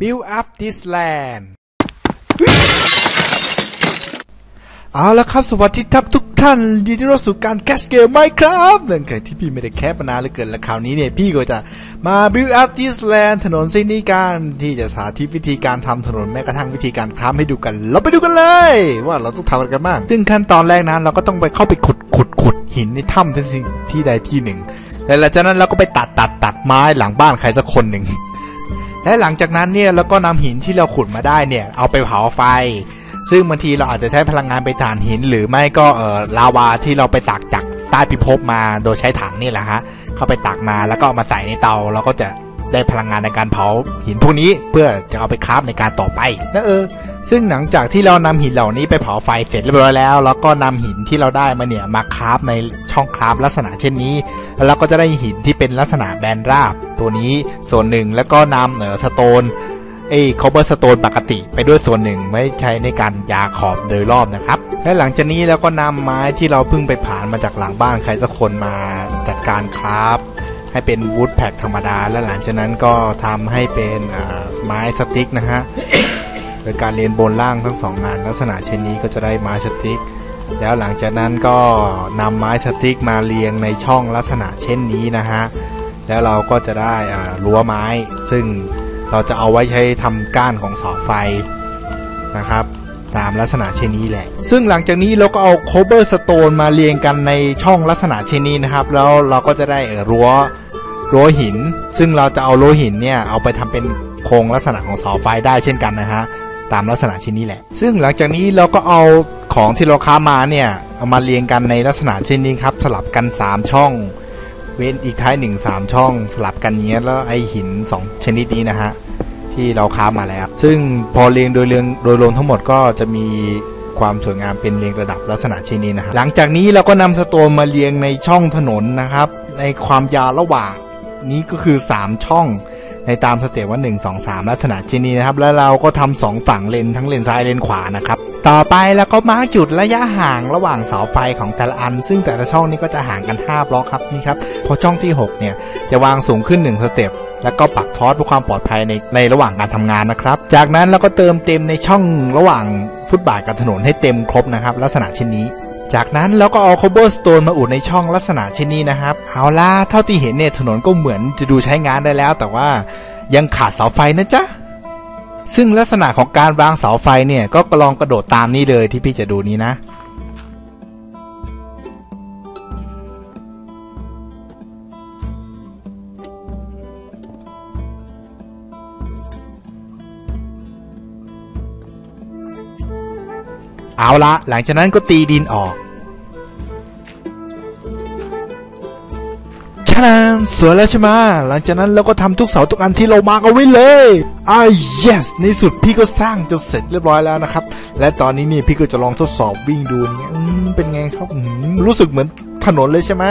Build up this land เอาละครับ สวัสดีครับทุกท่านยินดีรับสู่การแคสเกมไหมครับเนื่องจากที่พี่ไม่ได้แคสมานานเหลือเกินและคราวนี้เนี่ย พี่ก็จะมา build up this land ถนนเส้นนี้กันที่จะสาธิตวิธีการทำถนนแม้กระทั่งวิธีการคราฟให้ดูกัน เราไปดูกันเลย ว่าเราต้องทำกันบ้างซึ่งขั้นตอนแรกนั้นเราก็ต้องไปเข้าไปขุดขุดขุดหินในถ้ำที่ที่ใดที่หนึ่งและหลังจากนั้นเราก็ไปตัดตัดตัดไม้หลังบ้านใครสักคนหนึ่ง และหลังจากนั้นเนี่ยเราก็นำหินที่เราขุดมาได้เนี่ยเอาไปเผาไฟ ซึ่งบางทีเราอาจจะใช้พลังงานไปถ่านหิน หรือไม่ก็เออลาวาที่เราไปตักจากใต้พิภพมาโดยใช้ถังนี่แหละฮะเข้าไปตักมาแล้วก็เอามาใส่ในเตาเราก็จะได้พลังงานในการเผาหินพวกนี้เพื่อจะเอาไปคราฟในการต่อไปนะเออ ซึ่งหลังจากที่เรานำหินเหล่านี้ไปเผาไฟเสร็จเรียบร้อยแล้วแล้วก็นำหินที่เราได้มาเนี่ยมาคราฟในช่องคราฟลักษณะเช่นนี้ แล้วเราก็จะได้หินที่เป็นลักษณะแบนราบ ตัวนี้ส่วนหนึ่งแล้วก็นำเออสโตนไอ้คอเบอร์สโตนปกติไปด้วยส่วนหนึ่งไว้ใช้ในการยาขอบโดยรอบนะครับ และหลังจากนี้เราก็นำไม้ที่เราเพิ่งไปผ่านมาจากหลังบ้านใครสักคนมาจัดการคราฟให้เป็นวูดแพ็กธรรมดา และหลังจากนั้นก็ทำให้เป็นไม้สติ๊กนะฮะ โดยการเรียนบนล่างทั้งสองงานลักษณะเช่นนี้ก็จะได้ไม้สติ๊ก แล้วหลังจากนั้นก็นำไม้สติ๊กมาเรียงในช่องลักษณะเช่นนี้นะฮะแล้วเราก็จะได้รั้วไม้ ซึ่งเราจะเอาไว้ใช้ทำก้านของเสาไฟนะครับตามลักษณะเช่นนี้แหละ ซึ่งหลังจากนี้เราก็เอาโคเบอร์สโตนมาเรียงกันในช่องลักษณะเช่นนี้นะครับ แล้วเราก็จะได้เอ่อรั้วรั้วหิน ซึ่งเราจะเอารั้วหินเนี่ยเอาไปทำเป็นโครงลักษณะของเสาไฟได้เช่นกันนะฮะ ตามลักษณะเช่นนี้แหละ ซึ่งหลังจากนี้เราก็เอาของที่เราค้ามาเนี่ยเอามาเรียงกันในลักษณะเช่นนี้ครับ สลับกัน 3 ช่อง เว้นอีกท้ายหนึ่งสามช่อง สลับกันเงี้ยแล้วไอหิน 2 ชนิดนี้นะฮะที่เราค้ามาแล้ว ซึ่งพอเรียงโดยเรียงโดยรวมทั้งหมดก็จะมีความสวยงามเป็นเรียงระดับลักษณะเช่นนี้นะครับหลังจากนี้เราก็นำสโตนมาเรียงในช่องถนนนะครับ ในความยาวระหว่างนี้ก็คือ 3 ช่อง ในตามสเต็ปว่า 1 2 3 ลักษณะเช่นนี้นะครับ แล้วเราก็ทำสองฝั่งเลนทั้งเลนซ้ายเลนขวานะครับ ต่อไปแล้วก็มาร์กจุดระยะห่างระหว่างเสาไฟของแต่ละอัน ซึ่งแต่ละช่องนี้ก็จะห่างกัน 5 บล็อกครับนี่ครับพอช่องที่ 6 เนี่ย จะวางสูงขึ้น 1 สเต็ปแล้วก็ปักทอสเพื่อความปลอดภัยในในระหว่างการทำงานนะครับ จากนั้นเราก็เติมเต็มในช่องระหว่างฟุตบาทกับถนนให้เต็มครบนะครับ ลักษณะเช่นนี้ จากนั้นเราก็เอาค o เบอร์สโตนมาอุดในช่องลักษณะเช่นนี้นะครับ เอาล่ะเท่าที่เห็นเนี่ยถนนก็เหมือนจะดูใช้งานได้แล้ว แต่ว่ายังขาดเสาไฟนะจ๊ะซึ่งลักษณะของการวางเสาไฟเนี่ยก็ลองกระโดดตามนี้เลยที่พี่จะดูนี้นะ เอาละหลังจากนั้นก็ตีดินออกชะนานสวยแล้วใช่ไหมหลังจากนั้นเราก็ทำทุกเสาทุกอันที่เรามากเอาไว้เลยอ่า yes ในสุดพี่ก็สร้างจนเสร็จเรียบร้อยแล้วนะครับ และตอนนี้นี่พี่ก็จะลองทดสอบวิ่งดูนี่เป็นไงครับรู้สึกเหมือนถนนเลยใช่ไหม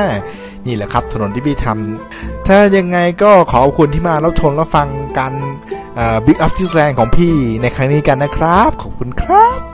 นี่แหละครับถนนที่พี่ทำถ้ายังไงก็ขอบคุณที่มารับชมรับฟังการบิ๊กอัพทิสแลนของพี่ในครั้งนี้กันนะครับ ขอบคุณครับ